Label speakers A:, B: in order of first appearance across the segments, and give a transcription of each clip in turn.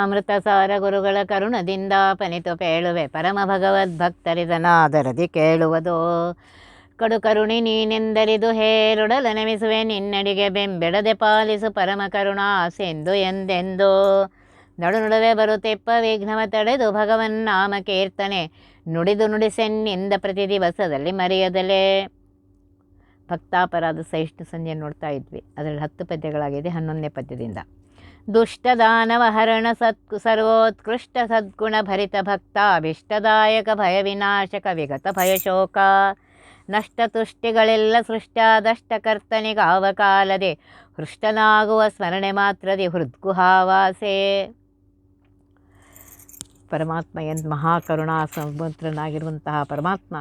A: ಅಮೃತ ಸಾರ ಗುರುಗಳ ಕರುಣದಿಂದ ಪನಿತು ಪೇಳುವೆ ಪರಮ ಭಗವದ್ಭಕ್ತರಿದನಾದರದಿ ಕೇಳುವುದು. ಕಡು ಕರುಣಿ ನೀನೆಂದರಿದು ಹೇರುಡಲ ನೆಮಿಸುವೆ. ನಿನ್ನಡಿಗೆ ಬೆಂಬೆಡದೆ ಪಾಲಿಸು ಪರಮ ಕರುಣಾಸೆಂದು ಎಂದೆಂದು. ನಡು ನಡುವೆ ಬರುತ್ತೆಪ್ಪ ವಿಘ್ನವ ತಡೆದು ಭಗವನ್ ನಾಮ ಕೀರ್ತನೆ. ನುಡಿದು ನುಡಿಸೆನ್ನಿಂದ ಪ್ರತಿ ದಿವಸದಲ್ಲಿ ಮರೆಯದಲೇ. ಭಕ್ತಾಪರಾಧ ಸಹಿಷ್ಣು ಸಂಜೆ ನೋಡ್ತಾ ಇದ್ವಿ. ಅದರಲ್ಲಿ ಹತ್ತು ಪದ್ಯಗಳಾಗಿದೆ, ಹನ್ನೊಂದನೇ ಪದ್ಯದಿಂದ. ದುಷ್ಟದಾನವ ಹರಣ ಸತ್ಕು ಸರ್ವೋತ್ಕೃಷ್ಟ ಸದ್ಗುಣ ಭರಿತ ಭಕ್ತ ಅಭಿಷ್ಟದಾಯಕ ಭಯ ವಿನಾಶಕ ವಿಗತ ಭಯಶೋಕ ನಷ್ಟ ತುಷ್ಟಿಗಳೆಲ್ಲ ಸೃಷ್ಟಾದಷ್ಟಕರ್ತನಿಗಾವ ಕಾಲದೆ ಹೃಷ್ಟನಾಗುವ ಸ್ಮರಣೆ ಮಾತ್ರದಿ ಹೃದ್ಗುಹಾವಾಸೆ. ಪರಮಾತ್ಮ ಎನ್ ಮಹಾಕರುಣಾ ಸಮುದ್ರನಾಗಿರುವಂತಹ ಪರಮಾತ್ಮ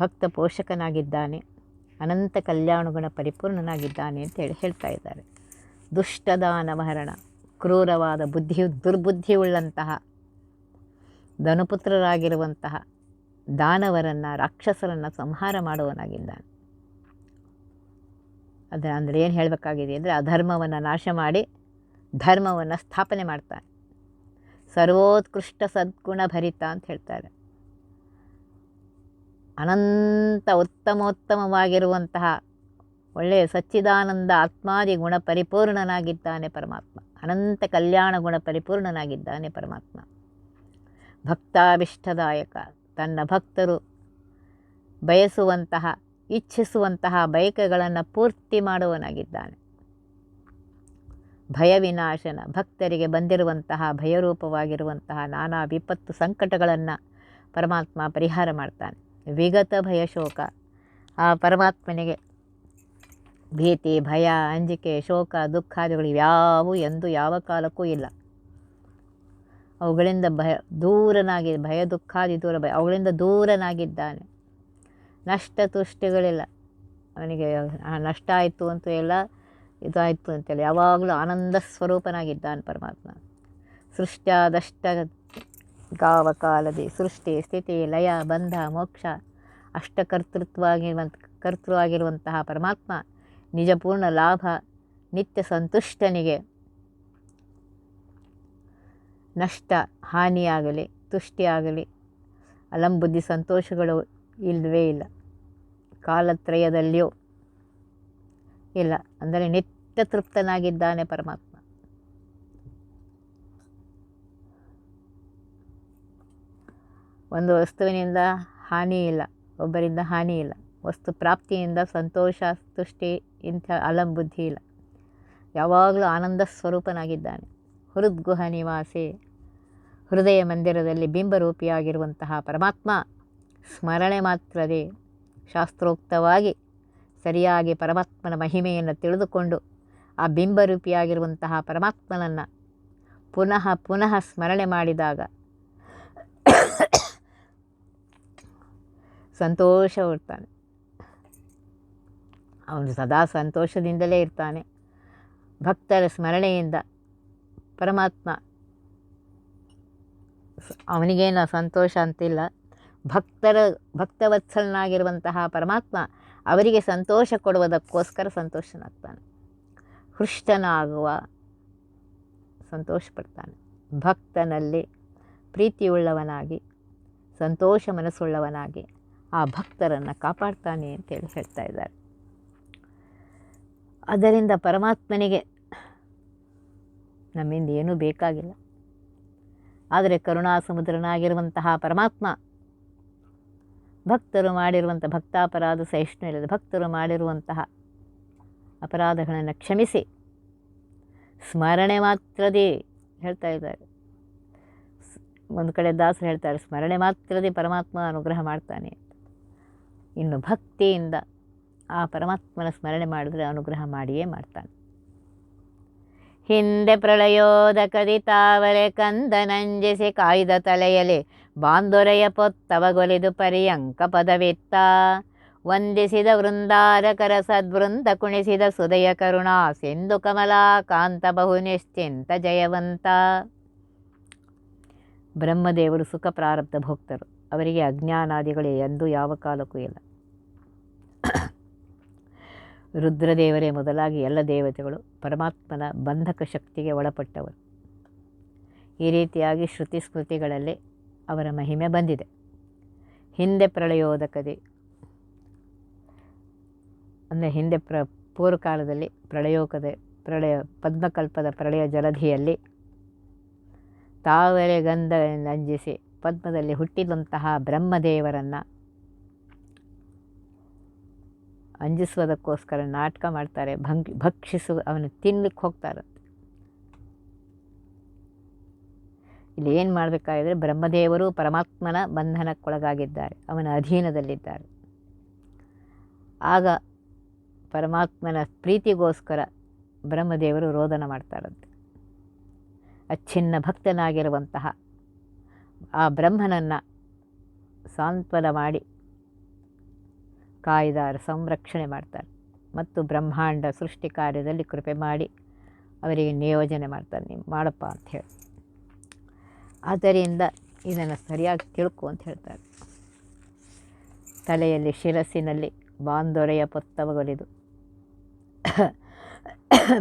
A: ಭಕ್ತ ಪೋಷಕನಾಗಿದ್ದಾನೆ ಅನಂತ ಕಲ್ಯಾಣಗುಣ ಪರಿಪೂರ್ಣನಾಗಿದ್ದಾನೆ ಅಂತೇಳಿ ಹೇಳ್ತಾ ಇದ್ದಾರೆ. ದುಷ್ಟದಾನವಹರಣ, ಕ್ರೂರವಾದ ಬುದ್ಧಿ, ದುರ್ಬುದ್ಧಿಯುಳ್ಳಂತಹ, ಧನುಪುತ್ರರಾಗಿರುವಂತಹ ದಾನವರನ್ನು, ರಾಕ್ಷಸರನ್ನು ಸಂಹಾರ ಮಾಡುವನಾಗಿದ್ದಾನೆ ಅದರ ಅಂದರೆ ಏನು ಹೇಳಬೇಕಾಗಿದೆ ಅಂದರೆ ಅಧರ್ಮವನ್ನು ನಾಶ ಮಾಡಿ ಧರ್ಮವನ್ನು ಸ್ಥಾಪನೆ ಮಾಡ್ತಾನೆ. ಸರ್ವೋತ್ಕೃಷ್ಟ ಸದ್ಗುಣ ಭರಿತ ಅಂತ ಹೇಳ್ತಾರೆ. ಅನಂತ ಉತ್ತಮೋತ್ತಮವಾಗಿರುವಂತಹ ಒಳ್ಳೆಯ ಸಚ್ಚಿದಾನಂದ ಆತ್ಮಾದಿ ಗುಣ ಪರಿಪೂರ್ಣನಾಗಿದ್ದಾನೆ ಪರಮಾತ್ಮ. ಅನಂತ ಕಲ್ಯಾಣ ಗುಣ ಪರಿಪೂರ್ಣನಾಗಿದ್ದಾನೆ ಪರಮಾತ್ಮ. ಭಕ್ತಾಭಿಷ್ಟದಾಯಕ. ತನ್ನ ಭಕ್ತರು ಬಯಸುವಂತಹ, ಇಚ್ಛಿಸುವಂತಹ ಬಯಕೆಗಳನ್ನು ಪೂರ್ತಿ ಮಾಡುವನಾಗಿದ್ದಾನೆ ಭಯವಿನಾಶನ ಭಕ್ತರಿಗೆ ಬಂದಿರುವಂತಹ ಭಯರೂಪವಾಗಿರುವಂತಹ ನಾನಾ ವಿಪತ್ತು ಸಂಕಟಗಳನ್ನು ಪರಮಾತ್ಮ ಪರಿಹಾರ ಮಾಡ್ತಾನೆ. ವಿಗತ ಭಯ ಶೋಕ ಆ ಪರಮಾತ್ಮನಿಗೆ ಭೀತಿ, ಭಯ, ಅಂಜಿಕೆ, ಶೋಕ ದುಃಖಾದಿಗಳು ಯಾವು ಎಂದು ಯಾವ ಕಾಲಕ್ಕೂ ಇಲ್ಲ. ಅವುಗಳಿಂದ ಭಯ, ದೂರನಾಗಿ, ಭಯ ದುಃಖಾದಿ ದೂರ, ಭಯ, ಅವುಗಳಿಂದ ದೂರನಾಗಿದ್ದಾನೆ. ನಷ್ಟ ತುಷ್ಟಿಗಳಿಲ್ಲ. ಅವನಿಗೆ ನಷ್ಟ ಆಯಿತು ಅಂತೂ ಎಲ್ಲ ಇದಾಯಿತು ಅಂತೇಳಿ ಯಾವಾಗಲೂ ಆನಂದ ಸ್ವರೂಪನಾಗಿದ್ದಾನೆ ಪರಮಾತ್ಮ. ಸೃಷ್ಟ್ಯಾದಷ್ಟ ಗಾವ ಕಾಲದಿ, ಸೃಷ್ಟಿ, ಸ್ಥಿತಿ, ಲಯ, ಬಂಧ, ಮೋಕ್ಷ ಅಷ್ಟಕರ್ತೃತ್ವಾಗಿರುವಂಥ ಕರ್ತೃ ಆಗಿರುವಂತಹ ಪರಮಾತ್ಮ ನಿಜಪೂರ್ಣ ಲಾಭ ನಿತ್ಯ ಸಂತುಷ್ಟನಿಗೆ. ನಷ್ಟ, ಹಾನಿಯಾಗಲಿ, ತುಷ್ಟಿಯಾಗಲಿ, ಅಲಂಬುದ್ಧಿ ಸಂತೋಷಗಳು ಇಲ್ಲವೇ ಇಲ್ಲ. ಕಾಲತ್ರಯದಲ್ಲಿಯೂ ಇಲ್ಲ. ಅಂದರೆ ನಿತ್ಯ ತೃಪ್ತನಾಗಿದ್ದಾನೆ ಪರಮಾತ್ಮ. ಒಂದು ವಸ್ತುವಿನಿಂದ ಹಾನಿ ಇಲ್ಲ, ಒಬ್ಬರಿಂದ ಹಾನಿ ಇಲ್ಲ. ವಸ್ತು ಪ್ರಾಪ್ತಿಯಿಂದ ಸಂತೋಷ ತುಷ್ಟಿ ಇಂಥ ಅಲಂಬುದ್ಧಿ ಇಲ್ಲ. ಯಾವಾಗಲೂ ಆನಂದ ಸ್ವರೂಪನಾಗಿದ್ದಾನೆ. ಹೃದ್ಗುಹ ನಿವಾಸಿ, ಹೃದಯ ಮಂದಿರದಲ್ಲಿ ಬಿಂಬರೂಪಿಯಾಗಿರುವಂತಹ ಪರಮಾತ್ಮ ಸ್ಮರಣೆ ಮಾತ್ರವೇ. ಶಾಸ್ತ್ರೋಕ್ತವಾಗಿ ಸರಿಯಾಗಿ ಪರಮಾತ್ಮನ ಮಹಿಮೆಯನ್ನು ತಿಳಿದುಕೊಂಡು ಆ ಬಿಂಬರೂಪಿಯಾಗಿರುವಂತಹ ಪರಮಾತ್ಮನನ್ನು ಪುನಃ ಪುನಃ ಸ್ಮರಣೆ ಮಾಡಿದಾಗ ಸಂತೋಷವಿರ್ತಾನೆ ಅವನು ಸದಾ ಸಂತೋಷದಿಂದಲೇ ಇರ್ತಾನೆ. ಭಕ್ತರ ಸ್ಮರಣೆಯಿಂದ ಪರಮಾತ್ಮ ಅವನಿಗೇನು ಸಂತೋಷ ಅಂತಿಲ್ಲ. ಭಕ್ತರ, ಭಕ್ತವತ್ಸಲನಾಗಿರುವಂತಹ ಪರಮಾತ್ಮ ಅವರಿಗೆ ಸಂತೋಷ ಕೊಡುವುದಕ್ಕೋಸ್ಕರ ಸಂತೋಷನಾಗ್ತಾನೆ. ಹೃಷ್ಟನಾಗುವ ಸಂತೋಷ ಪಡ್ತಾನೆ ಭಕ್ತನಲ್ಲಿ ಪ್ರೀತಿಯುಳ್ಳವನಾಗಿ, ಸಂತೋಷ ಮನಸ್ಸುಳ್ಳವನಾಗಿ ಆ ಭಕ್ತರನ್ನು ಕಾಪಾಡ್ತಾನೆ ಅಂತೇಳಿ ಹೇಳ್ತಾ ಇದ್ದಾರೆ. ಅದರಿಂದ ಪರಮಾತ್ಮನಿಗೆ ನಮ್ಮಿಂದ ಏನೂ ಬೇಕಾಗಿಲ್ಲ. ಆದರೆ ಕರುಣಾ ಸಮುದ್ರನಾಗಿರುವಂತಹ ಪರಮಾತ್ಮ, ಭಕ್ತರು ಮಾಡಿರುವಂಥ ಭಕ್ತಾಪರಾಧ ಸಹಿಷ್ಣು ಇಲ್ಲದ ಭಕ್ತರು ಮಾಡಿರುವಂತಹ ಅಪರಾಧಗಳನ್ನು ಕ್ಷಮಿಸಿ. ಸ್ಮರಣೆ ಮಾತ್ರದೇ ಹೇಳ್ತಾ ಇದ್ದಾರೆ. ಒಂದು ಕಡೆ ದಾಸರು ಹೇಳ್ತಾರೆ, ಸ್ಮರಣೆ ಮಾತ್ರದೇ ಪರಮಾತ್ಮ ಅನುಗ್ರಹ ಮಾಡ್ತಾನೆ. ಇನ್ನು ಭಕ್ತಿಯಿಂದ ಆ ಪರಮಾತ್ಮನ ಸ್ಮರಣೆ ಮಾಡಿದ್ರೆ ಅನುಗ್ರಹ ಮಾಡಿಯೇ ಮಾಡ್ತಾನೆ. ಹಿಂದೆ ಪ್ರಳಯೋದಕದಿ ತಾವರೆ ಕಂದನಂಜಿಸಿ ಕಾಯ್ದ ತಲೆಯಲೆ ಬಾಂದೊರೆಯ ಪೊತ್ತವಗೊಲಿದು ಪರ್ಯಂಕ ಪದವಿತ್ತ. ವಂದಿಸಿದ ವೃಂದಾರಕರ ಸದ್ವೃಂದ ಕುಣಿಸಿದ ಸುದಯ ಕರುಣಾ ಸಿಂಧು ಕಮಲಾಕಾಂತ ಬಹು ನಿಶ್ಚಿಂತ ಜಯವಂತ. ಬ್ರಹ್ಮದೇವರು ಸುಖ ಪ್ರಾರಬ್ಧ ಭೋಕ್ತರು. ಅವರಿಗೆ ಅಜ್ಞಾನಾದಿಗಳು ಎಂದೂ ಯಾವ ಕಾಲಕ್ಕೂ ಇಲ್ಲ. ರುದ್ರದೇವರೇ ಮೊದಲಾಗಿ ಎಲ್ಲ ದೇವತೆಗಳು ಪರಮಾತ್ಮನ ಬಂಧಕ ಶಕ್ತಿಗೆ ಒಳಪಟ್ಟವರು. ಈ ರೀತಿಯಾಗಿ ಶ್ರುತಿ ಸ್ಮೃತಿಗಳಲ್ಲಿ ಅವರ ಮಹಿಮೆ ಬಂದಿದೆ. ಹಿಂದೆ ಪ್ರಳಯೋದಕದಿ ಅಂದರೆ ಹಿಂದೆ ಪ್ರ ಪೂರ್ವಕಾಲದಲ್ಲಿ ಪ್ರಳಯೋಕದ ಪ್ರಳಯ ಪದ್ಮಕಲ್ಪದ ಪ್ರಳಯ ಜಲಧಿಯಲ್ಲಿ ತಾವರೆ ಗಂಧ ಅಂಜಿಸಿ ಪದ್ಮದಲ್ಲಿ ಹುಟ್ಟಿದಂತಹ ಬ್ರಹ್ಮದೇವರನ್ನು ಅಂಜಿಸುವುದಕ್ಕೋಸ್ಕರ ನಾಟಕ ಮಾಡ್ತಾರೆ, ಭಂಗ್, ಭಕ್ಷಿಸು, ಅವನು ತಿನ್ಲಿಕ್ಕೆ ಹೋಗ್ತಾರಂತೆ. ಇಲ್ಲಿ ಏನು ಮಾಡಬೇಕಾಗಿದ್ರೆ ಬ್ರಹ್ಮದೇವರು ಪರಮಾತ್ಮನ ಬಂಧನಕ್ಕೊಳಗಾಗಿದ್ದಾರೆ, ಅವನ ಅಧೀನದಲ್ಲಿದ್ದಾರೆ. ಆಗ ಪರಮಾತ್ಮನ ಪ್ರೀತಿಗೋಸ್ಕರ ಬ್ರಹ್ಮದೇವರು ರೋದನ ಮಾಡ್ತಾರಂತೆ. ಅಚ್ಛಿನ್ನ ಭಕ್ತನಾಗಿರುವಂತಹ ಆ ಬ್ರಹ್ಮನನ್ನು ಸಾಂತ್ವನ ಮಾಡಿ ಕಾಯ್ದಾರ ಸಂರಕ್ಷಣೆ ಮಾಡ್ತಾರೆ ಮತ್ತು ಬ್ರಹ್ಮಾಂಡ ಸೃಷ್ಟಿ ಕಾರ್ಯದಲ್ಲಿ ಕೃಪೆ ಮಾಡಿ ಅವರಿಗೆ ನಿಯೋಜನೆ ಮಾಡ್ತಾರೆ. ನೀವು ಮಾಡಪ್ಪ ಅಂತ ಹೇಳಿ. ಆದ್ದರಿಂದ ಇದನ್ನು ಸರಿಯಾಗಿ ತಿಳ್ಕೊ ಅಂತ ಹೇಳ್ತಾರೆ. ತಲೆಯಲ್ಲಿ ಶಿರಸ್ಸಿನಲ್ಲಿ ಬಾಂದೊರೆಯ ಪೊತ್ತವಗಳಿದು.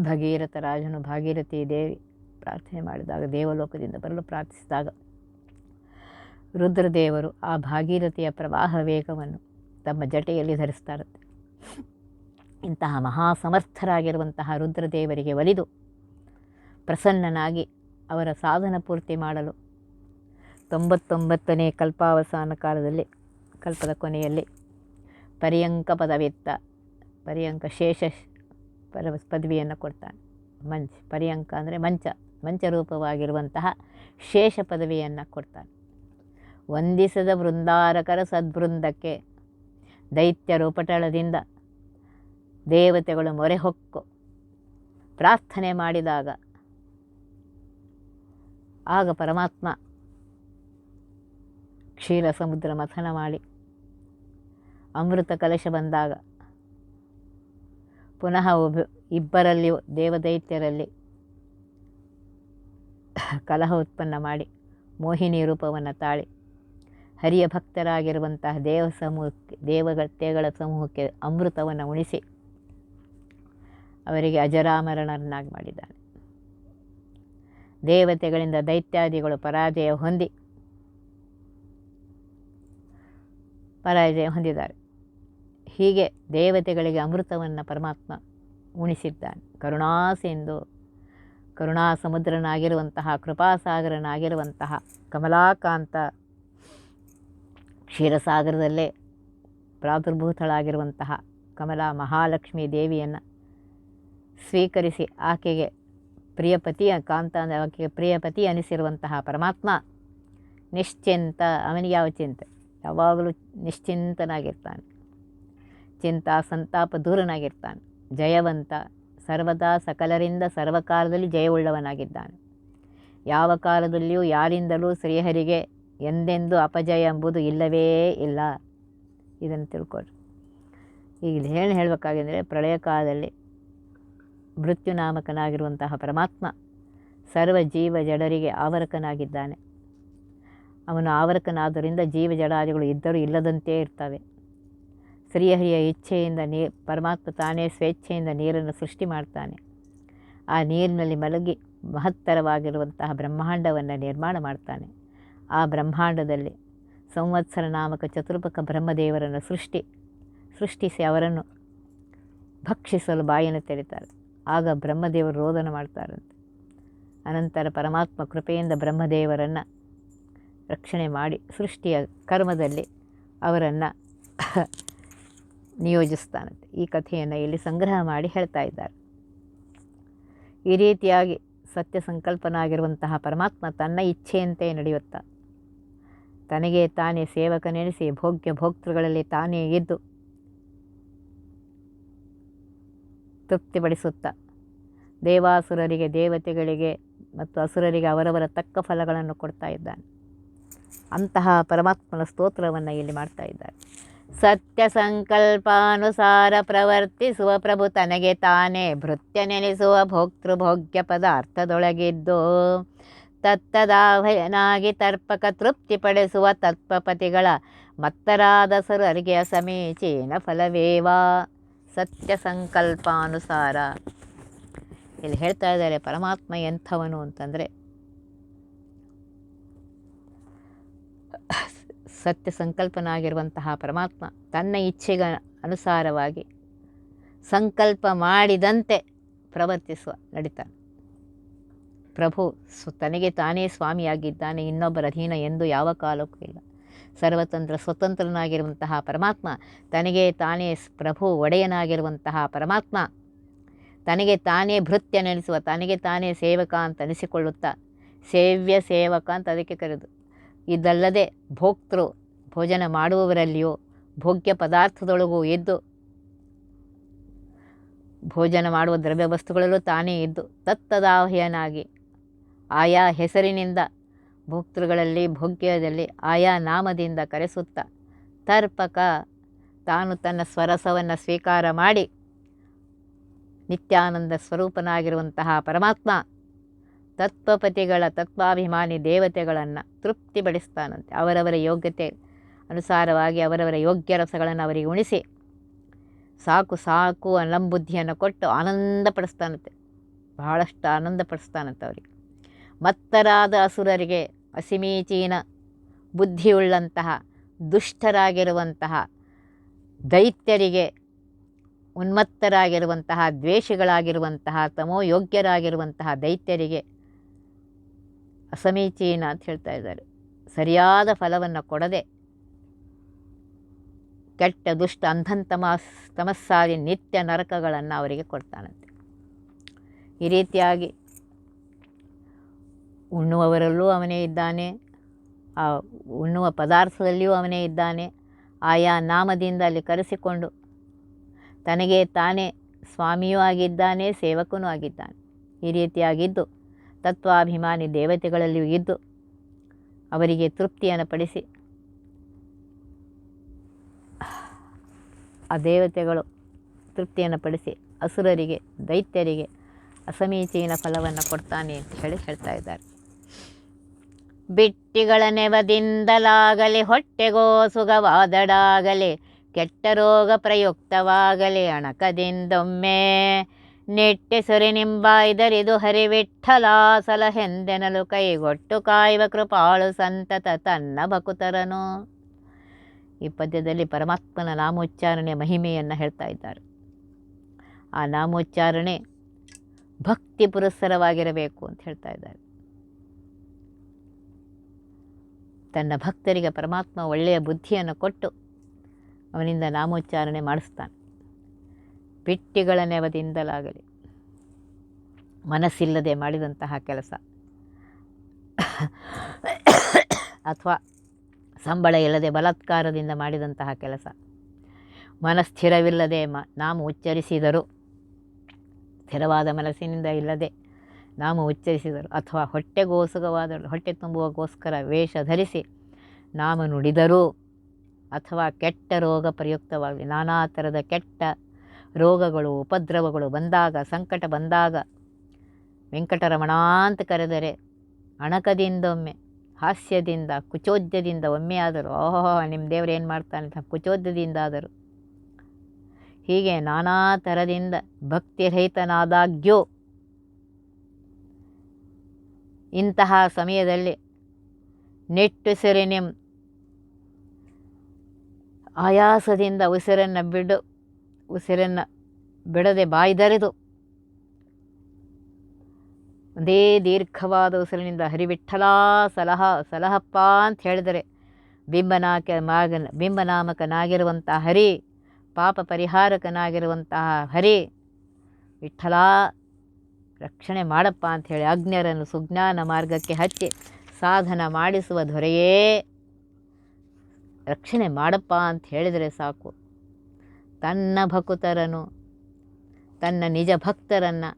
A: ಭಗೀರಥ ರಾಜನು ಭಾಗೀರಥಿ ದೇವಿ ಪ್ರಾರ್ಥನೆ ಮಾಡಿದಾಗ ದೇವಲೋಕದಿಂದ ಬರಲು ಪ್ರಾರ್ಥಿಸಿದಾಗ ರುದ್ರದೇವರು ಆ ಭಾಗೀರಥಿಯ ಪ್ರವಾಹ ವೇಗವನ್ನು ತಮ್ಮ ಜಟೆಯಲ್ಲಿ ಧರಿಸ್ತಾರಂತೆ ಇಂತಹ ಮಹಾಸಮರ್ಥರಾಗಿರುವಂತಹ ರುದ್ರದೇವರಿಗೆ ಒಲಿದು ಪ್ರಸನ್ನನಾಗಿ ಅವರ ಸಾಧನ ಪೂರ್ತಿ ಮಾಡಲು ತೊಂಬತ್ತೊಂಬತ್ತನೇ ಕಲ್ಪಾವಸಾನ ಕಾಲದಲ್ಲಿ, ಕಲ್ಪದ ಕೊನೆಯಲ್ಲಿ ಪರ್ಯಂಕ ಪದವಿತ್ತ, ಪರ್ಯಂಕ ಶೇಷ ಪರ ಪದವಿಯನ್ನು ಕೊಡ್ತಾನೆ. ಮಂಚ್, ಪರ್ಯಂಕ ಅಂದರೆ ಮಂಚ ಮಂಚರೂಪವಾಗಿರುವಂತಹ ಶೇಷ ಪದವಿಯನ್ನು ಕೊಡ್ತಾನೆ. ವಂದಿಸದ ವೃಂದಾರಕರ ಸದ್ವೃಂದಕ್ಕೆ ದೈತ್ಯರು ಪಟಳದಿಂದ ದೇವತೆಗಳು ಮೊರೆ ಹೊಕ್ಕು. ಪ್ರಾರ್ಥನೆ ಮಾಡಿದಾಗ ಆಗ ಪರಮಾತ್ಮ ಕ್ಷೀರ ಸಮುದ್ರ ಮಥನ ಮಾಡಿ ಅಮೃತ ಕಲಶ ಬಂದಾಗ ಪುನಃ ಒಬ್ಬ ಇಬ್ಬರಲ್ಲಿ ದೇವದೈತ್ಯರಲ್ಲಿ ಕಲಹ ಉತ್ಪನ್ನ ಮಾಡಿ ಮೋಹಿನಿ ರೂಪವನ್ನು ತಾಳಿ ಹರಿಯ ಭಕ್ತರಾಗಿರುವಂತಹ ದೇವ ಸಮೂಹಕ್ಕೆ ದೇವಗತ್ಯಗಳ ಸಮೂಹಕ್ಕೆ ಅಮೃತವನ್ನು ಉಣಿಸಿ ಅವರಿಗೆ ಅಜರಾಮರಣರನ್ನಾಗಿ ಮಾಡಿದ್ದಾನೆ. ದೇವತೆಗಳಿಂದ ದೈತ್ಯಾದಿಗಳು ಪರಾಜಯ ಹೊಂದಿ, ಪರಾಜಯ ಹೊಂದಿದ್ದಾರೆ. ಹೀಗೆ ದೇವತೆಗಳಿಗೆ ಅಮೃತವನ್ನು ಪರಮಾತ್ಮ ಉಣಿಸಿದ್ದಾನೆ. ಕರುಣಾಸೆಂದು ಕರುಣಾ ಸಮುದ್ರನಾಗಿರುವಂತಹ ಕೃಪಾಸಾಗರನಾಗಿರುವಂತಹ ಕಮಲಾಕಾಂತ ಕ್ಷೀರಸಾಗರದಲ್ಲೇ ಪ್ರಾದುರ್ಭೂತಳಾಗಿರುವಂತಹ ಕಮಲಾ ಮಹಾಲಕ್ಷ್ಮೀ ದೇವಿಯನ್ನು ಸ್ವೀಕರಿಸಿ ಆಕೆಗೆ ಪ್ರಿಯಪತಿಯ ಕಾಂತ ಆಕೆಗೆ ಪ್ರಿಯಪತಿ ಅನಿಸಿರುವಂತಹ ಪರಮಾತ್ಮ ನಿಶ್ಚಿಂತ, ಅವನಿಗೆ ಯಾವ ಚಿಂತೆ? ಯಾವಾಗಲೂ ನಿಶ್ಚಿಂತನಾಗಿರ್ತಾನೆ. ಚಿಂತಾ ಸಂತಾಪ ದೂರನಾಗಿರ್ತಾನೆ. ಜಯವಂತ ಸರ್ವದಾ ಸಕಲರಿಂದ ಸರ್ವಕಾಲದಲ್ಲಿ ಜಯವುಳ್ಳವನಾಗಿದ್ದಾನೆ. ಯಾವ ಕಾಲದಲ್ಲಿಯೂ ಯಾರಿಂದಲೂ ಶ್ರೀಹರಿಗೆ ಎಂದೆಂದೂ ಅಪಜಯ ಎಂಬುದು ಇಲ್ಲವೇ ಇಲ್ಲ. ಇದನ್ನು ತಿಳ್ಕೊಳ್ರಿ. ಈಗ ಇಲ್ಲಿ ಹೇಳಿ ಹೇಳಬೇಕಾಗಿದ್ರೆ ಪ್ರಳಯ ಕಾಲದಲ್ಲಿ ಮೃತ್ಯುನಾಮಕನಾಗಿರುವಂತಹ ಪರಮಾತ್ಮ ಸರ್ವ ಜೀವ ಜಡರಿಗೆ ಆವರಕನಾಗಿದ್ದಾನೆ. ಅವನು ಆವರಕನಾದ್ದರಿಂದ ಜೀವ ಜಡಾದಿಗಳು ಇದ್ದರೂ ಇಲ್ಲದಂತೆ ಇರ್ತವೆ. ಶ್ರೀಹರಿಯ ಇಚ್ಛೆಯಿಂದ ನೀ ಪರಮಾತ್ಮ ತಾನೇ ಸ್ವೇಚ್ಛೆಯಿಂದ ನೀರನ್ನು ಸೃಷ್ಟಿ ಮಾಡ್ತಾನೆ. ಆ ನೀರಿನಲ್ಲಿ ಮಲಗಿ ಮಹತ್ತರವಾಗಿರುವಂತಹ ಬ್ರಹ್ಮಾಂಡವನ್ನು ನಿರ್ಮಾಣ ಮಾಡ್ತಾನೆ. ಆ ಬ್ರಹ್ಮಾಂಡದಲ್ಲಿ ಸಂವತ್ಸರ ನಾಮಕ ಚತುರ್ಪಕ ಬ್ರಹ್ಮದೇವರನ್ನು ಸೃಷ್ಟಿ, ಸೃಷ್ಟಿಸಿ ಅವರನ್ನು ಭಕ್ಷಿಸಲು ಬಾಯನ್ನು ತೆರೀತಾರೆ ಆಗ ಬ್ರಹ್ಮದೇವರು ರೋದನ ಮಾಡ್ತಾರಂತೆ. ಅನಂತರ ಪರಮಾತ್ಮ ಕೃಪೆಯಿಂದ ಬ್ರಹ್ಮದೇವರನ್ನು ರಕ್ಷಣೆ ಮಾಡಿ ಸೃಷ್ಟಿಯ ಕರ್ಮದಲ್ಲಿ ಅವರನ್ನು ನಿಯೋಜಿಸ್ತಾನಂತೆ. ಈ ಕಥೆಯನ್ನು ಇಲ್ಲಿ ಸಂಗ್ರಹ ಮಾಡಿ ಹೇಳ್ತಾ ಇದ್ದಾರೆ. ಈ ರೀತಿಯಾಗಿ ಸತ್ಯ ಸಂಕಲ್ಪನಾಗಿರುವಂತಹ ಪರಮಾತ್ಮ ತನ್ನ ಇಚ್ಛೆಯಂತೆ ನಡೆಯುತ್ತಾ ತನಗೆ ತಾನೇ ಸೇವಕನೆನಿಸಿ ಭೋಗ್ಯ ಭೋಕ್ತೃಗಳಲ್ಲಿ ತಾನೇ ಇದ್ದು ತೃಪ್ತಿಪಡಿಸುತ್ತ. ದೇವಾಸುರರಿಗೆ, ದೇವತೆಗಳಿಗೆ ಮತ್ತು ಅಸುರರಿಗೆ ಅವರವರ ತಕ್ಕ ಫಲಗಳನ್ನು ಕೊಡ್ತಾ ಇದ್ದಾನೆ. ಅಂತಹ ಪರಮಾತ್ಮನ ಸ್ತೋತ್ರವನ್ನು ಇಲ್ಲಿ ಮಾಡ್ತಾ ಇದ್ದಾರೆ ಸತ್ಯ ಸಂಕಲ್ಪಾನುಸಾರ ಪ್ರವರ್ತಿಸುವ ಪ್ರಭು ತನಗೆ ತಾನೇ ಭೃತ್ಯ ನೆನೆಸುವ ಭೋಕ್ತೃಭೋಗ್ಯ ಪದಾರ್ಥದೊಳಗಿದ್ದು. ತತ್ತದಾಭಯನಾಗಿ ತರ್ಪಕ ತೃಪ್ತಿಪಡಿಸುವ ತತ್ಪತಿಗಳ ಮತ್ತರಾದ ಅರಿಗೆಯ ಸಮೀಚೀನ ಫಲವೇವಾ? ಸತ್ಯ ಸಂಕಲ್ಪಾನುಸಾರ. ಇಲ್ಲಿ ಹೇಳ್ತಾ ಇದ್ದಾರೆ ಪರಮಾತ್ಮ ಎಂಥವನು ಅಂತಂದರೆ, ಸತ್ಯ ಸಂಕಲ್ಪನಾಗಿರುವಂತಹ ಪರಮಾತ್ಮ ತನ್ನ ಇಚ್ಛೆಗೆ ಅನುಸಾರವಾಗಿ ಸಂಕಲ್ಪ ಮಾಡಿದಂತೆ ಪ್ರವರ್ತಿಸುವ ನಡೀತಾನೆ. ಪ್ರಭು, ಸು, ತನಗೆ ತಾನೇ ಸ್ವಾಮಿಯಾಗಿದ್ದಾನೆ, ಇನ್ನೊಬ್ಬರ ಅಧೀನ ಎಂದು ಯಾವ ಕಾಲಕ್ಕೂ ಇಲ್ಲ. ಸರ್ವತಂತ್ರ ಸ್ವತಂತ್ರನಾಗಿರುವಂತಹ ಪರಮಾತ್ಮ, ತನಗೆ ತಾನೇ ಪ್ರಭು ಒಡೆಯನಾಗಿರುವಂತಹ ಪರಮಾತ್ಮ, ತನಗೆ ತಾನೇ ಭೃತ್ಯ ನೆನೆಸುವ, ತನಗೆ ತಾನೇ ಸೇವಕ ಅಂತ ಅನಿಸಿಕೊಳ್ಳುತ್ತಾ, ಸೇವ್ಯ ಸೇವಕ ಅಂತ ಅದಕ್ಕೆ ಕರೆದು. ಇದಲ್ಲದೆ ಭೋಕ್ತೃ ಭೋಜನ ಮಾಡುವವರಲ್ಲಿಯೂ ಭೋಗ್ಯ ಪದಾರ್ಥದೊಳಗೂ ಇದ್ದು ಭೋಜನ ಮಾಡುವ ದ್ರವ್ಯ ವಸ್ತುಗಳಲ್ಲೂ ತಾನೇ ಇದ್ದು ತತ್ತದಾಹ್ಯನಾಗಿ ಆಯಾ ಹೆಸರಿನಿಂದ ಭೋಕ್ತೃಗಳಲ್ಲಿ ಭೋಗ್ಯದಲ್ಲಿ ಆಯಾ ನಾಮದಿಂದ ಕರೆಸುತ್ತ ತರ್ಪಕ ತಾನು ತನ್ನ ಸ್ವರಸವನ್ನು ಸ್ವೀಕಾರ ಮಾಡಿ ನಿತ್ಯಾನಂದ ಸ್ವರೂಪನಾಗಿರುವಂತಹ ಪರಮಾತ್ಮ ತತ್ವಪತಿಗಳ ತತ್ವಾಭಿಮಾನಿ ದೇವತೆಗಳನ್ನು ತೃಪ್ತಿಪಡಿಸ್ತಾನಂತೆ ಅವರವರ ಯೋಗ್ಯತೆ ಅನುಸಾರವಾಗಿ ಅವರವರ ಯೋಗ್ಯ ರಸಗಳನ್ನು ಅವರಿಗೆ ಉಣಿಸಿ ಸಾಕು ಸಾಕು ಅನ್ನಂಬುದ್ಧಿಯನ್ನು ಕೊಟ್ಟು ಆನಂದಪಡಿಸ್ತಾನಂತೆ ಬಹಳಷ್ಟು ಆನಂದಪಡಿಸ್ತಾನಂತೆ ಅವರಿಗೆ. ಮತ್ತರಾದ ಅಸುರರಿಗೆ ಅಸಿಮೀಚೀನ ಬುದ್ಧಿಯುಳ್ಳಂತಹ, ದುಷ್ಟರಾಗಿರುವಂತಹ, ದೈತ್ಯರಿಗೆ ಉನ್ಮತ್ತರಾಗಿರುವಂತಹ, ದ್ವೇಷಗಳಾಗಿರುವಂತಹ, ತಮೋ ಯೋಗ್ಯರಾಗಿರುವಂತಹ ದೈತ್ಯರಿಗೆ ಅಸಮೀಚೀನ ಅಂತ ಹೇಳ್ತಾ ಇದ್ದಾರೆ. ಸರಿಯಾದ ಫಲವನ್ನು ಕೊಡದೆ ಕೆಟ್ಟ, ದುಷ್ಟ ಅಂಧನ್ ತಮಸ್ ತಮಸ್ಸಾದಿ ನಿತ್ಯ ನರಕಗಳನ್ನು ಅವರಿಗೆ ಕೊಡ್ತಾನಂತೆ. ಈ ರೀತಿಯಾಗಿ ಉಣ್ಣುವವರಲ್ಲೂ ಅವನೇ ಇದ್ದಾನೆ. ಆ ಉಣ್ಣುವ ಪದಾರ್ಥದಲ್ಲಿಯೂ ಅವನೇ ಇದ್ದಾನೆ. ಆಯಾ ನಾಮದಿಂದ ಅಲ್ಲಿ ಕರೆಸಿಕೊಂಡು ತನಗೆ ತಾನೇ ಸ್ವಾಮಿಯೂ ಆಗಿದ್ದಾನೆ, ಸೇವಕನೂ ಆಗಿದ್ದಾನೆ. ಈ ರೀತಿಯಾಗಿದ್ದು ತತ್ವಾಭಿಮಾನಿ ದೇವತೆಗಳಲ್ಲಿಯೂ ಇದ್ದು ಅವರಿಗೆ ತೃಪ್ತಿಯನ್ನು ಪಡಿಸಿ ಆ ದೇವತೆಗಳು ತೃಪ್ತಿಯನ್ನು ಪಡಿಸಿ ಅಸುರರಿಗೆ, ದೈತ್ಯರಿಗೆ ಅಸಮೀಚೀನ ಫಲವನ್ನು ಕೊಡ್ತಾನೆ ಅಂತ ಹೇಳಿ ಹೇಳ್ತಾ ಇದ್ದಾರೆ. ಬಿಟ್ಟಿಗಳ ನೆವದಿಂದಲಾಗಲಿ, ಹೊಟ್ಟೆಗೋ ಸುಗವಾದಡಾಗಲಿ, ಕೆಟ್ಟ ರೋಗ ಪ್ರಯುಕ್ತವಾಗಲಿ, ಅಣಕದಿಂದೊಮ್ಮೆ ನೆಟ್ಟೆಸೊರೆ ನಿಂಬಾಯ್ದರಿದು ಹರಿವಿಠಲ ಸಲಹೆಂದೆನಲು ಕೈಗೊಟ್ಟು ಕಾಯುವ ಕೃಪಾಳು ಸಂತತ ತನ್ನ ಭಕುತರನು. ಈ ಪದ್ಯದಲ್ಲಿ ಪರಮಾತ್ಮನ ನಾಮೋಚ್ಚಾರಣೆಯ ಮಹಿಮೆಯನ್ನು ಹೇಳ್ತಾ ಇದ್ದಾರೆ. ಆ ನಾಮೋಚ್ಚಾರಣೆ ಭಕ್ತಿ ಪುರಸ್ಸರವಾಗಿರಬೇಕು ಅಂತ ಹೇಳ್ತಾ ಇದ್ದಾರೆ. ತನ್ನ ಭಕ್ತರಿಗೆ ಪರಮಾತ್ಮ ಒಳ್ಳೆಯ ಬುದ್ಧಿಯನ್ನು ಕೊಟ್ಟು ಅವನಿಂದ ನಾಮೋಚ್ಚಾರಣೆ ಮಾಡಿಸ್ತಾನೆ. ಬಿಟ್ಟಿಗಳ ನೆವದಿಂದಲಾಗಲಿ ಮನಸ್ಸಿಲ್ಲದೆ ಮಾಡಿದಂತಹ ಕೆಲಸ. ಅಥವಾ ಸಂಬಳ ಇಲ್ಲದೆ ಬಲಾತ್ಕಾರದಿಂದ ಮಾಡಿದಂತಹ ಕೆಲಸ. ಮನಸ್ಥಿರವಿಲ್ಲದೆ ಮ, ನಾಮ ಉಚ್ಚರಿಸಿದರು ಸ್ಥಿರವಾದ ಮನಸ್ಸಿನಿಂದ ಇಲ್ಲದೆ ನಾಮ ಉಚ್ಚರಿಸಿದರು. ಅಥವಾ ಹೊಟ್ಟೆಗೋಸುಗವಾದ ಹೊಟ್ಟೆ ತುಂಬುವಗೋಸ್ಕರ ವೇಷ ಧರಿಸಿ ನಾಮ ನುಡಿದರೂ. ಅಥವಾ ಕೆಟ್ಟ ರೋಗ ಪ್ರಯುಕ್ತವಾಗಲಿ ನಾನಾ ಥರದ ಕೆಟ್ಟ ರೋಗಗಳು, ಉಪದ್ರವಗಳು ಬಂದಾಗ, ಸಂಕಟ ಬಂದಾಗ ವೆಂಕಟರಮಣ ಅಂತ ಕರೆದರೆ ಅಣಕದಿಂದೊಮ್ಮೆ ಹಾಸ್ಯದಿಂದ, ಕುಚೋದ್ಯದಿಂದ ಒಮ್ಮೆ ಆದರು, ಓಹೋ ನಿಮ್ಮ ದೇವರು ಏನು ಮಾಡ್ತಾನೆ ಅಂತ ಕುಚೋದ್ಯದಿಂದಾದರು ಹೀಗೆ ನಾನಾ ಥರದಿಂದ ಭಕ್ತಿರಹಿತನಾದಾಗ್ಯೂ ಇಂತಹ ಸಮಯದಲ್ಲಿ ನೆಟ್ಟುಸಿರಿನಿಂ ಆಯಾಸದಿಂದ ಉಸಿರನ್ನು ಬಿಡು, ಉಸಿರನ್ನು ಬಿಡದೆ ಬಾಯ್ದರೆದು ಒಂದೇ ದೀರ್ಘವಾದ ಉಸಿರಿನಿಂದ ಹರಿವಿಠಲ ಸಲಹ, ಸಲಹಪ್ಪ ಅಂತ ಹೇಳಿದರೆ ಬಿಂಬನಾಕ ಮಾಗನ ಬಿಂಬನಾಮಕನಾಗಿರುವಂಥ ಹರಿ, ಪಾಪ ಪರಿಹಾರಕನಾಗಿರುವಂತಹ ಹರಿ, ವಿಠಲ ರಕ್ಷಣೆ ಮಾಡಪ್ಪ ಅಂಥೇಳಿ ಅಜ್ಞರನ್ನು ಸುಜ್ಞಾನ ಮಾರ್ಗಕ್ಕೆ ಹಚ್ಚಿ ಸಾಧನ ಮಾಡಿಸುವ ದೊರೆಯೇ ರಕ್ಷಣೆ ಮಾಡಪ್ಪ ಅಂತ ಹೇಳಿದರೆ ಸಾಕು. ತನ್ನ ಭಕುತರನು, ತನ್ನ ನಿಜ ಭಕ್ತರನ್ನು,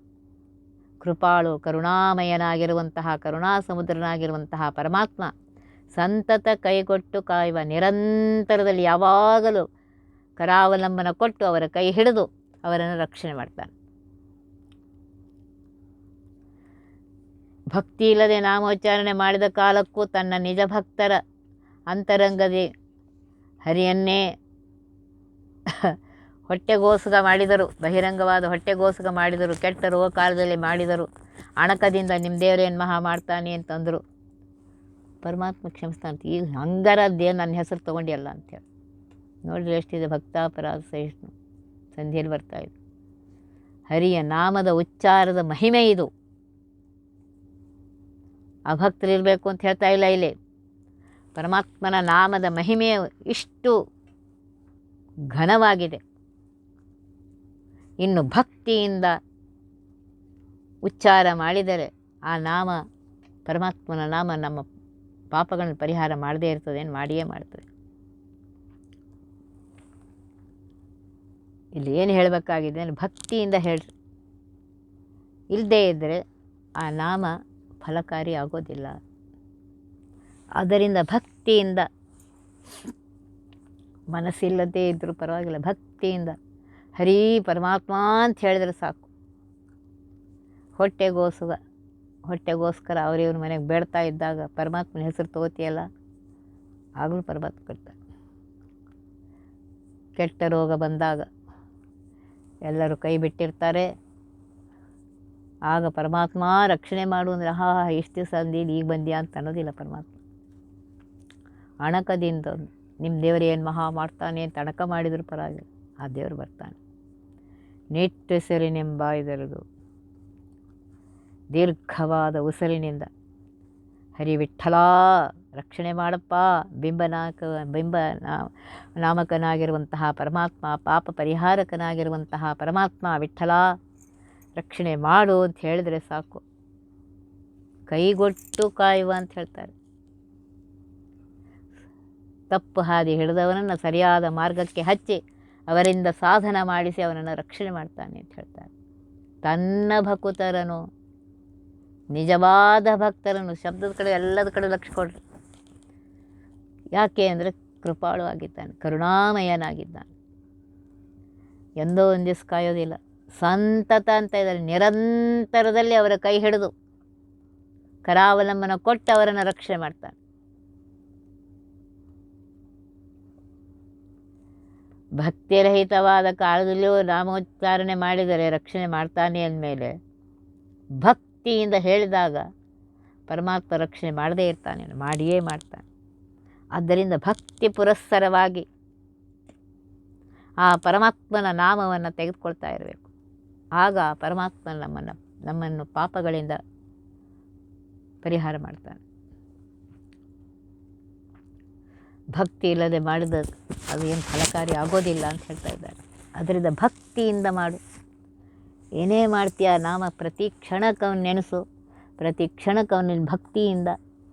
A: ಕೃಪಾಳು, ಕರುಣಾಮಯನಾಗಿರುವಂತಹ ಕರುಣಾ ಸಮುದ್ರನಾಗಿರುವಂತಹ ಪರಮಾತ್ಮ ಸಂತತ ಕೈಗೊಟ್ಟು ಕಾಯುವ ನಿರಂತರದಲ್ಲಿ ಯಾವಾಗಲೂ ಕರಾವಲಂಬನ ಕೊಟ್ಟು ಅವರ ಕೈ ಹಿಡಿದು ಅವರನ್ನು ರಕ್ಷಣೆ ಮಾಡ್ತಾನೆ. ಭಕ್ತಿ ಇಲ್ಲದೆ ನಾಮೋಚ್ಚಾರಣೆ ಮಾಡಿದ ಕಾಲಕ್ಕೂ ತನ್ನ ನಿಜ ಭಕ್ತರ ಅಂತರಂಗದಿ ಹರಿಯನ್ನೇ ಹೊಟ್ಟೆಗೋಸುಗ ಮಾಡಿದರು, ಬಹಿರಂಗವಾದ ಹೊಟ್ಟೆಗೋಸುಗ ಮಾಡಿದರು, ಕೆಟ್ಟ ರೋಗ ಕಾಲದಲ್ಲಿ ಮಾಡಿದರು. ಅಣಕದಿಂದ ನಿಮ್ಮ ದೇವರೇನು ಮಹಾ ಮಾಡ್ತಾನೆ ಅಂತಂದರು. ಪರಮಾತ್ಮ ಕ್ಷಮಿಸ್ತಾನಂತ ಈಗ ಹಂಗರದ್ದೇ ನನ್ನ ಹೆಸರು ತೊಗೊಂಡಿಯಲ್ಲ ಅಂತೇಳಿ. ನೋಡಿದ್ರೆ ಎಷ್ಟಿದೆ ಭಕ್ತಾಪರಾಧ ಸಹಿಷ್ಣು. ಸಂಧಿಯಲ್ಲಿ ಬರ್ತಾಯಿದ್ರು ಹರಿಯ ನಾಮದ ಉಚ್ಚಾರದ ಮಹಿಮೆ ಇದು. ಅಭಕ್ತರಿರಬೇಕು ಅಂತ ಹೇಳ್ತಾ ಇಲ್ಲ ಇಲ್ಲಿ. ಪರಮಾತ್ಮನ ನಾಮದ ಮಹಿಮೆ ಇಷ್ಟು ಘನವಾಗಿದೆ. ಇನ್ನು ಭಕ್ತಿಯಿಂದ ಉಚ್ಚಾರ ಮಾಡಿದರೆ ಆ ನಾಮ, ಪರಮಾತ್ಮನ ನಾಮ ನಮ್ಮ ಪಾಪಗಳನ್ನು ಪರಿಹಾರ ಮಾಡದೇ ಇರ್ತದೆ, ಏನು ಮಾಡಿಯೇ ಮಾಡ್ತದೆ. ಇಲ್ಲಿ ಏನು ಹೇಳಬೇಕಾಗಿದೆ ಅಂದರೆ ಭಕ್ತಿಯಿಂದ ಹೇಳಿ ಇಲ್ಲದೇ ಇದ್ದರೆ ಆ ನಾಮ ಫಲಕಾರಿ ಆಗೋದಿಲ್ಲ. ಆದ್ದರಿಂದ ಭಕ್ತಿಯಿಂದ ಮನಸ್ಸಿಲ್ಲದೆ ಇದ್ದರೂ ಪರವಾಗಿಲ್ಲ. ಭಕ್ತಿಯಿಂದ ಹರೀ ಪರಮಾತ್ಮ ಅಂತ ಹೇಳಿದ್ರೆ ಸಾಕು. ಹೊಟ್ಟೆಗೋಸುಗ, ಹೊಟ್ಟೆಗೋಸ್ಕರ ಅವರಿವ್ರ ಮನೆಗೆ ಬೇಡ್ತಾ ಇದ್ದಾಗ ಪರಮಾತ್ಮನ ಹೆಸರು ತಗೋತಿಯಲ್ಲ, ಆಗಲೂ ಪರಮಾತ್ಮ ಕೊಡ್ತಾರೆ. ಕೆಟ್ಟ ರೋಗ ಬಂದಾಗ ಎಲ್ಲರೂ ಕೈ ಬಿಟ್ಟಿರ್ತಾರೆ. ಆಗ ಪರಮಾತ್ಮ ರಕ್ಷಣೆ ಮಾಡು ಅಂದರೆ ಹಾ ಎಷ್ಟು ದಿವಸ ಅಂದಿದ್ದು ಈಗ ಬಂದ್ಯಾ? ಅಂತ ಅನ್ನೋದಿಲ್ಲ ಪರಮಾತ್ಮ. ಅಣಕದಿಂದ ನಿಮ್ಮ ದೇವರು ಏನು ಮಹಾ ಮಾಡ್ತಾನೆ ಅಂತ ಅಣಕ ಮಾಡಿದ್ರು ಪರವಾಗಿಲ್ಲ, ಆ ದೇವರು ಬರ್ತಾನೆ. ನಿಟ್ಟುಸಿರಿನೆಂಬ ಇದರದು ದೀರ್ಘವಾದ ಉಸಿರಿನಿಂದ, ಹರಿ ವಿಠಲ ರಕ್ಷಣೆ ಮಾಡಪ್ಪ, ಬಿಂಬನಾಕ, ಬಿಂಬ ನಾಮಕನಾಗಿರುವಂತಹ ಪರಮಾತ್ಮ, ಪಾಪ ಪರಿಹಾರಕನಾಗಿರುವಂತಹ ಪರಮಾತ್ಮ ವಿಠಲ ರಕ್ಷಣೆ ಮಾಡು ಅಂತ ಹೇಳಿದ್ರೆ ಸಾಕು. ಕೈಗೊಟ್ಟು ಕಾಯುವ ಅಂತ ಹೇಳ್ತಾರೆ. ತಪ್ಪು ಹಾದಿ ಹಿಡಿದವನನ್ನು ಸರಿಯಾದ ಮಾರ್ಗಕ್ಕೆ ಹಚ್ಚಿ ಅವರಿಂದ ಸಾಧನ ಮಾಡಿಸಿ ಅವನನ್ನು ರಕ್ಷಣೆ ಮಾಡ್ತಾನೆ ಅಂತ ಹೇಳ್ತಾರೆ. ತನ್ನ ಭಕುತರನು, ನಿಜವಾದ ಭಕ್ತರನ್ನು ಶಬ್ದದ ಕಡೆ ಎಲ್ಲದ ಕಡೆ ಲಕ್ಷ ಕೊಡ್ರಿ. ಯಾಕೆ ಅಂದರೆ ಕೃಪಾಳು ಆಗಿದ್ದಾನೆ ಕರುಣಾಮಯನಾಗಿದ್ದಾನೆ. ಎಂದೋ ಒಂದು ದಿವಸ ಕಾಯೋದಿಲ್ಲ. ಸಂತತ ಅಂತ ಇದ್ದಾರೆ. ನಿರಂತರದಲ್ಲಿ ಅವರ ಕೈ ಹಿಡಿದು ಕರಾವಲಂಬನ ಕೊಟ್ಟು ಅವರನ್ನು ರಕ್ಷಣೆ ಮಾಡ್ತಾನೆ. ಭಕ್ತಿರಹಿತವಾದ ಕಾಲದಲ್ಲಿಯೂ ನಾಮೋಚ್ಚಾರಣೆ ಮಾಡಿದರೆ ರಕ್ಷಣೆ ಮಾಡ್ತಾನೆ ಅಂದಮೇಲೆ ಭಕ್ತಿಯಿಂದ ಹೇಳಿದಾಗ ಪರಮಾತ್ಮ ರಕ್ಷಣೆ ಮಾಡದೇ ಇರ್ತಾನೆ ಮಾಡಿಯೇ ಮಾಡ್ತಾನೆ. ಆದ್ದರಿಂದ ಭಕ್ತಿ ಪುರಸ್ಸರವಾಗಿ ಆ ಪರಮಾತ್ಮನ ನಾಮವನ್ನು ತೆಗೆದುಕೊಳ್ತಾ ಇರಬೇಕು. ಆಗ ಪರಮಾತ್ಮ ನಮ್ಮನ್ನು ನಮ್ಮನ್ನು ಪಾಪಗಳಿಂದ ಪರಿಹಾರ ಮಾಡ್ತಾನೆ. ಭಕ್ತಿ ಇಲ್ಲದೆ ಮಾಡಿದ ಅದು ಏನು ಫಲಕಾರಿ ಆಗೋದಿಲ್ಲ ಅಂತ ಹೇಳ್ತಾ ಇದ್ದಾರೆ. ಅದರಿಂದ ಭಕ್ತಿಯಿಂದ ಮಾಡು. ಏನೇ ಮಾಡ್ತೀಯ ನಾಮ ಪ್ರತಿ ಕ್ಷಣಕ್ಕೆ ಅವನು ನೆನೆಸು, ಪ್ರತಿ ಕ್ಷಣಕ್ಕೆ ಭಕ್ತಿಯಿಂದ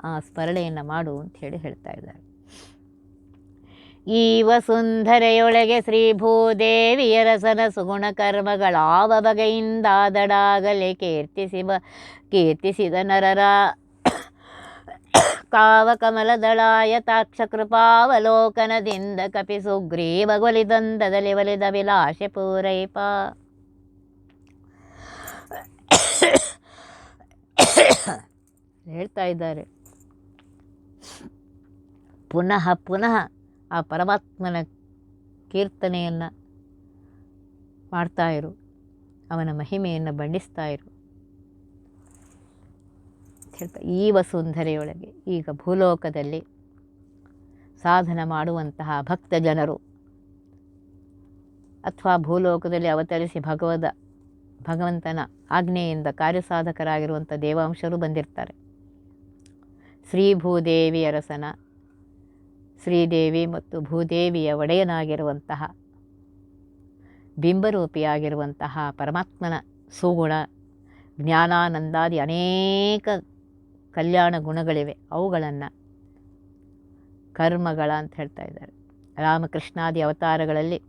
A: ಆ ಸ್ಮರಣೆಯನ್ನು ಮಾಡು ಅಂತ ಹೇಳಿ ಹೇಳ್ತಾ ಇದ್ದಾರೆ. ಈ ವಸುಂಧರೆಯೊಳಗೆ ಶ್ರೀ ಭೂದೇವಿಯರಸನ ಸುಗುಣ ಕರ್ಮಗಳಾವ ಬಗೆಯಿಂದಾದಡಾಗಲೇ ಕೀರ್ತಿಸಿ ಬ ಕೀರ್ತಿಸಿದ ನರರ ಕಾವ ಕಮಲದಳಾಯ ತಾಕ್ಷ ಕೃಪಾವಲೋಕನದಿಂದ ಕಪಿ ಸುಗ್ರೀವ ಒಲಿದಂದದಲ್ಲಿ ಒಲಿದ ವಿಲಾಶೆ ಪೂರೈಪ. ಹೇಳ್ತಾ ಇದ್ದಾರೆ. ಪುನಃ ಪುನಃ ಆ ಪರಮಾತ್ಮನ ಕೀರ್ತನೆಯನ್ನು ಮಾಡ್ತಾ ಅವನ ಮಹಿಮೆಯನ್ನು ಬಣ್ಣಿಸ್ತಾ ಇರು ಹೇಳ್ತಾ, ಈ ವಸುಂಧರೆಯೊಳಗೆ ಈಗ ಭೂಲೋಕದಲ್ಲಿ ಸಾಧನ ಮಾಡುವಂತಹ ಭಕ್ತ ಜನರು ಅಥವಾ ಭೂಲೋಕದಲ್ಲಿ ಅವತರಿಸಿ ಭಗವದ, ಭಗವಂತನ ಆಜ್ಞೆಯಿಂದ ಕಾರ್ಯಸಾಧಕರಾಗಿರುವಂಥ ದೇವಾಂಶರು ಬಂದಿರ್ತಾರೆ. ಶ್ರೀ ಭೂದೇವಿ ಅರಸನ ಶ್ರೀದೇವಿ ಮತ್ತು ಭೂದೇವಿಯ ಒಡೆಯನಾಗಿರುವಂತಹ, ಬಿಂಬರೂಪಿಯಾಗಿರುವಂತಹ ಪರಮಾತ್ಮನ ಸುಗುಣ, ಜ್ಞಾನಾನಂದಾದಿ ಅನೇಕ ಕಲ್ಯಾಣ ಗುಣಗಳಿವೆ. ಅವುಗಳನ್ನು ಕರ್ಮಗಳ ಅಂತ ಹೇಳ್ತಾ ಇದ್ದಾರೆ. ರಾಮಕೃಷ್ಣಾದಿ ಅವತಾರಗಳಲ್ಲಿ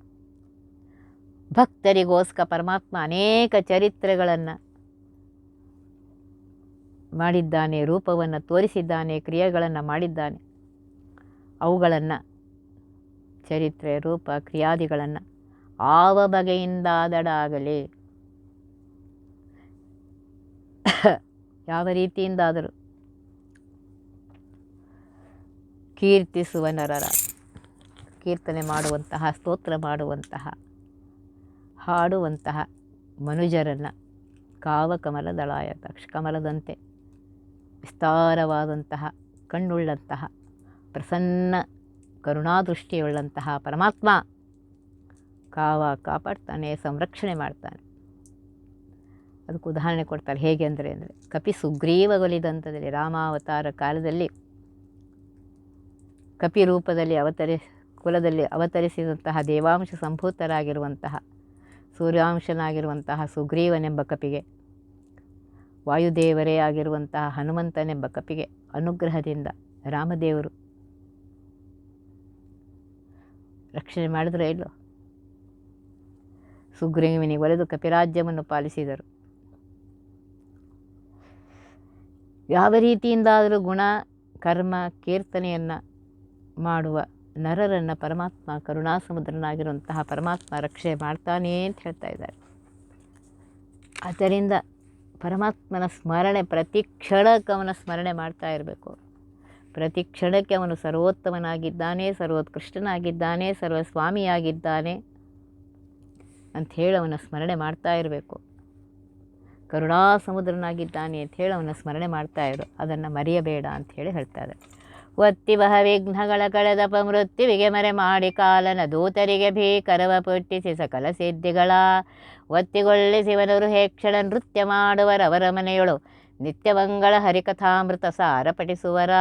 A: ಭಕ್ತರಿಗೋಸ್ಕರ ಪರಮಾತ್ಮ ಅನೇಕ ಚರಿತ್ರೆಗಳನ್ನು ಮಾಡಿದ್ದಾನೆ, ರೂಪವನ್ನು ತೋರಿಸಿದ್ದಾನೆ, ಕ್ರಿಯೆಗಳನ್ನು ಮಾಡಿದ್ದಾನೆ. ಅವುಗಳನ್ನು ಚರಿತ್ರೆ, ರೂಪ, ಕ್ರಿಯಾದಿಗಳನ್ನು ಆವ ಬಗೆಯಿಂದಾದಡಾಗಲಿ. ಯಾವ ರೀತಿಯಿಂದಾದರೂ ಕೀರ್ತಿಸುವ ನರರ ಕೀರ್ತನೆ ಮಾಡುವಂತಹ, ಸ್ತೋತ್ರ ಮಾಡುವಂತಹ, ಹಾಡುವಂತಹ ಮನುಜರನ್ನು ಕಾವಕಮಲದಳಾಯ ತಕ್ಷ ಕಮಲದಂತೆ ವಿಸ್ತಾರವಾದಂತಹ, ಕಣ್ಣುಳ್ಳಂತಹ ಪ್ರಸನ್ನ ಕರುಣಾದೃಷ್ಟಿಯುಳ್ಳಂತಹ ಪರಮಾತ್ಮ ಕಾವ ಕಾಪಾಡ್ತಾನೆ, ಸಂರಕ್ಷಣೆ ಮಾಡ್ತಾನೆ. ಅದಕ್ಕೆ ಉದಾಹರಣೆ ಕೊಡ್ತಾರೆ, ಹೇಗೆ ಅಂದರೆ ಅಂದರೆ, ಕಪಿ ಸುಗ್ರೀವಗೊಲಿದಂಥದಲ್ಲಿ ರಾಮಾವತಾರ ಕಾಲದಲ್ಲಿ ಕಪಿ ರೂಪದಲ್ಲಿ ಅವತರಿ, ಕುಲದಲ್ಲಿ ಅವತರಿಸಿದಂತಹ ದೇವಾಂಶ ಸಂಭೂತರಾಗಿರುವಂತಹ, ಸೂರ್ಯಾಂಶನಾಗಿರುವಂತಹ ಸುಗ್ರೀವನೆಂಬ ಕಪಿಗೆ, ವಾಯುದೇವರೇ ಆಗಿರುವಂತಹ ಹನುಮಂತನೆಂಬ ಕಪಿಗೆ ಅನುಗ್ರಹದಿಂದ ರಾಮದೇವರು ರಕ್ಷಣೆ ಮಾಡಿದ್ರೆ ಇಲ್ಲೋ? ಸುಗ್ರೀವನಿಗೆ ಒಲೆದು ಕಪಿರಾಜ್ಯವನ್ನು ಪಾಲಿಸಿದರು. ಯಾವ ರೀತಿಯಿಂದಾದರೂ ಗುಣ, ಕರ್ಮ, ಕೀರ್ತನೆಯನ್ನು ಮಾಡುವ ನರರನ್ನು ಪರಮಾತ್ಮ ಕರುಣಾಸಮುದ್ರನಾಗಿರುವಂತಹ ಪರಮಾತ್ಮ ರಕ್ಷೆ ಮಾಡ್ತಾನೆ ಅಂತ ಹೇಳ್ತಾ ಇದ್ದಾರೆ. ಆದ್ದರಿಂದ ಪರಮಾತ್ಮನ ಸ್ಮರಣೆ ಪ್ರತಿ ಕ್ಷಣಕ್ಕೆ ಅವನ ಸ್ಮರಣೆ ಮಾಡ್ತಾ ಇರಬೇಕು. ಪ್ರತಿ ಕ್ಷಣಕ್ಕೆ ಅವನು ಸರ್ವೋತ್ತಮನಾಗಿದ್ದಾನೆ, ಸರ್ವೋತ್ಕೃಷ್ಟನಾಗಿದ್ದಾನೆ, ಸರ್ವಸ್ವಾಮಿಯಾಗಿದ್ದಾನೆ ಅಂಥೇಳಿ ಅವನ ಸ್ಮರಣೆ ಮಾಡ್ತಾ ಇರಬೇಕು. ಕರುಣಾ ಸಮುದ್ರನಾಗಿದ್ದಾನೆ ಅಂಥೇಳಿ ಅವನ ಸ್ಮರಣೆ ಮಾಡ್ತಾ ಇರು, ಅದನ್ನು ಮರೆಯಬೇಡ ಅಂಥೇಳಿ ಹೇಳ್ತಾರೆ. ಒತ್ತಿ ಬಹ ವಿಘ್ನಗಳ ಕಳೆದಪ ಮೃತ್ಯುವಿಗೆ ಮರೆ ಮಾಡಿ ಕಾಲನ ದೂತರಿಗೆ ಭೀಕರವ ಪುಟ್ಟಿಸಿ ಸಕಲ ಸಿದ್ಧಿಗಳ. ಒತ್ತಿಗೊಳ್ಳಿಸಿವನರು ಹೇಕ್ಷಣ ನೃತ್ಯ ಮಾಡುವರವರ ಮನೆಯೊಳು ನಿತ್ಯಮಂಗಳ ಹರಿಕಥಾಮೃತ ಸಾರ ಪಠಿಸುವರ